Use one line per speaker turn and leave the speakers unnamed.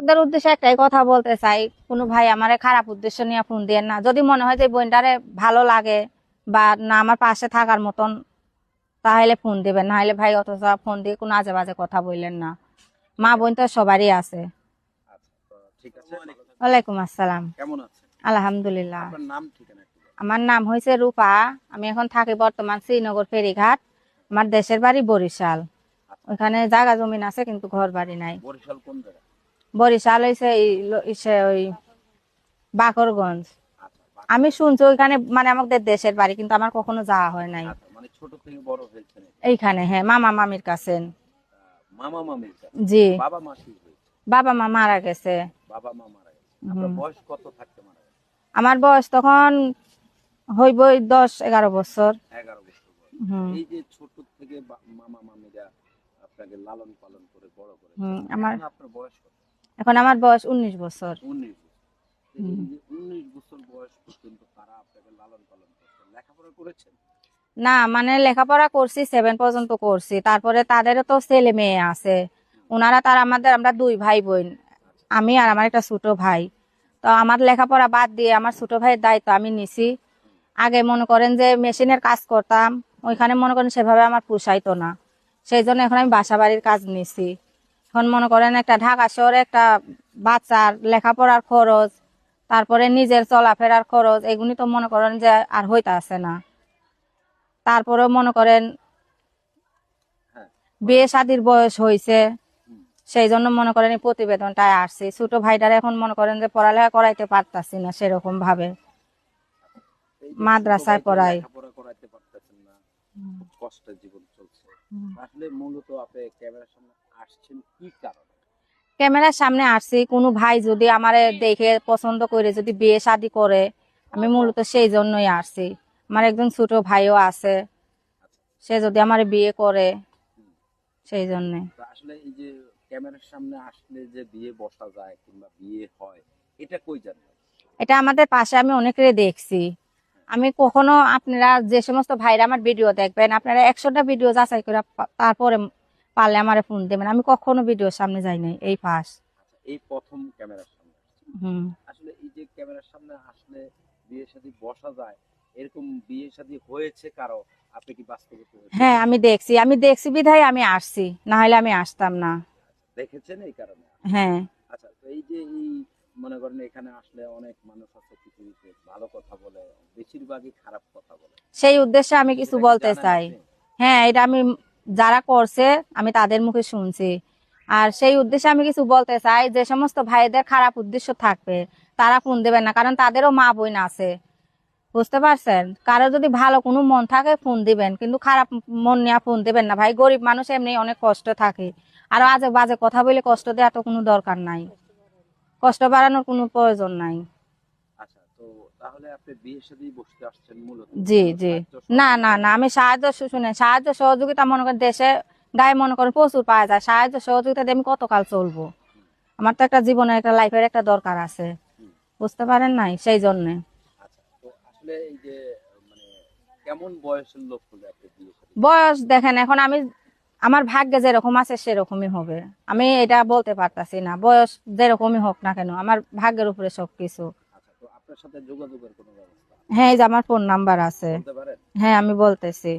ওদের উদ্দেশ্যে একটাই কথা বলতে চাই কোনো ভাই আমারে খারাপ উদ্দেশ্য নিয়ে ফোন দিয়ে না। যদি মনে হয় যে বোনটারে ভালো লাগে বা না আমার পাশে থাকার মতন তাহলে ফোন দিবেন। না হলে ভাই অথচ ফোন দিয়ে কোনো আজে বাজে কথা বললেন না। মা বোন তো সবারই আছে।
আচ্ছা
ওয়ালাইকুম আসসালাম। আলহামদুলিল্লাহ। আমার নাম হয়েছে রূপা। আমি এখন থাকি বর্তমান শ্রীনগর ফেরিঘাট। আমার দেশের বাড়ি বরিশাল। ওখানে জায়গা জমিন আছে কিন্তু ঘর বাড়ি নাই।
বরিশাল কোন জায়গা?
বরিশাল হয়েছে ইসে ওই বাকরগঞ্জ। আমি শুনছি ওইখানে মানে আমাদের দেশের বাড়ি কিন্তু আমার কখনো যাওয়া হয় নাই।
আচ্ছা মানে
এইখানে হ্যাঁ মামা মামির কাছে। জি।
বাবা মা
মারা গেছে। আমার বয়স তখন হইব দশ এগারো বছর।
এগারো বছর বয়স।
হুম।
এই যে ছোট থেকে মামা মামিরা আপনাকে লালন পালন করে বড় করে
আমার
আপনার বয়স কত?
এখন আমার বয়স উনিশ বছর। না মানে লেখাপড়া করছি সেভেন পর্যন্ত করছি। তারপরে তাদেরও তো ছেলে মেয়ে আছে। ওনারা তার আমাদের আমরা দুই ভাই বোন। আমি আর আমার একটা ছোট ভাই। তো আমার লেখাপড়া বাদ দিয়ে আমার ছোট ভাইয়ের দায়িত্ব আমি নিছি। আগে মনে করেন যে মেশিনের কাজ করতাম ওইখানে মনে করেন সেভাবে আমার পোষাইতো না। সেই জন্য এখন আমি বাসা বাড়ির কাজ নিছি। এখন মনে করেন একটা ঢাকা শহরে একটা বাচ্চার লেখাপড়ার খরচ তারপরে নিজের চলাফেরার খরচ এগুলি তো মনে করেন যে আর হইতে আছে না। তারপরে মনে করেন
হ্যাঁ।
বিয়ে শাদির বয়স হয়েছে সেই জন্য মনে করেন এই প্রতিবেদনটায় আসছি। ছোট ভাইটার এখন মনে করেন যে পড়ালেখা করাইতে পারতাছি না সেরকম ভাবে। মাদ্রাসায় পড়াই।
জীবন। আসলে মূলত আপনি ক্যামেরার সামনে আসছেন কি কারণে?
ক্যামেরার সামনে আসছি কোনো ভাই যদি আমারে দেখে পছন্দ করে যদি বিয়ে শাদি করে আমি মূলত সেই জন্যই আসছি। আমার একজন ছোট ভাইও আছে সে যদি আমার বিয়ে করে সেই জন্য।
আসলে এই যে ক্যামেরার সামনে আসলে যে বিয়ে বসা যায় কিংবা বিয়ে হয় এটা কই জানবেন
এটা আমাদের পাশে আমি অনেকেরই দেখছি। আমি কখনো আপনারা যে সমস্ত ভাইরা আমার ভিডিও দেখবেন আপনারা একশোটা ভিডিও যাচাই করে তারপরে পারলে আমার ফোন দেবেন। আমি কখনো ভিডিওর সামনে যাই নাই এই পাশ
আচ্ছা এই প্রথম ক্যামেরার সামনে
হুম।
আসলে এই যে ক্যামেরার সামনে আসলে বিয়ে শাদী বসা যায় এরকম বিয়ে শাদী হয়েছে কারও? আপনি কি বাস্তবে?
হ্যাঁ আমি দেখছি। আমি দেখছি বিধায় আমি আসছি না হলে আমি আসতাম না।
দেখেছেন এই কারণে?
হ্যাঁ।
আচ্ছা তো এই যে এই মনে করেন এখানে আসলে অনেক মানুষ আছে পৃথিবীতে ভালো কথা বলে বেশিরভাগই খারাপ কথা বলে।
সেই উদ্দেশ্যে আমি কিছু বলতে চাই? হ্যাঁ এটা আমি যারা করছে আমি তাদের মুখে শুনছি। আর সেই উদ্দেশ্যে আমি কিছু বলতে চাই যে সমস্ত ভাইদের খারাপ উদ্দেশ্য থাকবে তারা ফোন দেবেন না কারণ তাদেরও মা বোন আছে। বুঝতে পারছেন? কারও যদি ভালো কোনো মন থাকে ফোন দিবেন কিন্তু খারাপ মন নিয়ে ফোন দেবেন না। ভাই গরিব মানুষ এমনি অনেক কষ্ট থাকে। আর আজে বাজে কথা বলে কষ্ট দেওয়া তো কোনো দরকার নাই। কষ্ট বাড়ানোর কোনো প্রয়োজন নাই।
আচ্ছা
জি জি। না না না আমি সাহায্য শুনে সাহায্য সহযোগিতা মনে করেন দেশে গায়ে মনে করেন প্রচুর পাওয়া যায়। সাহায্য সহযোগিতা দিয়ে আমি কতকাল চলবো? আমার তো একটা জীবনের একটা লাইফের একটা দরকার আছে। বুঝতে পারেন নাই? সেই জন্যে।
আচ্ছা মানে
বয়স দেখেন এখন আমি আমার ভাগ্যে যেরকম আছে সেরকমই হবে। আমি এটা বলতে পারতাছি না। বয়স যেরকমই হোক না কেন আমার ভাগ্যের উপরে সবকিছু।
আচ্ছা
হ্যাঁ এই যে আমার ফোন নাম্বার আছে। হ্যাঁ আমি বলতেছি।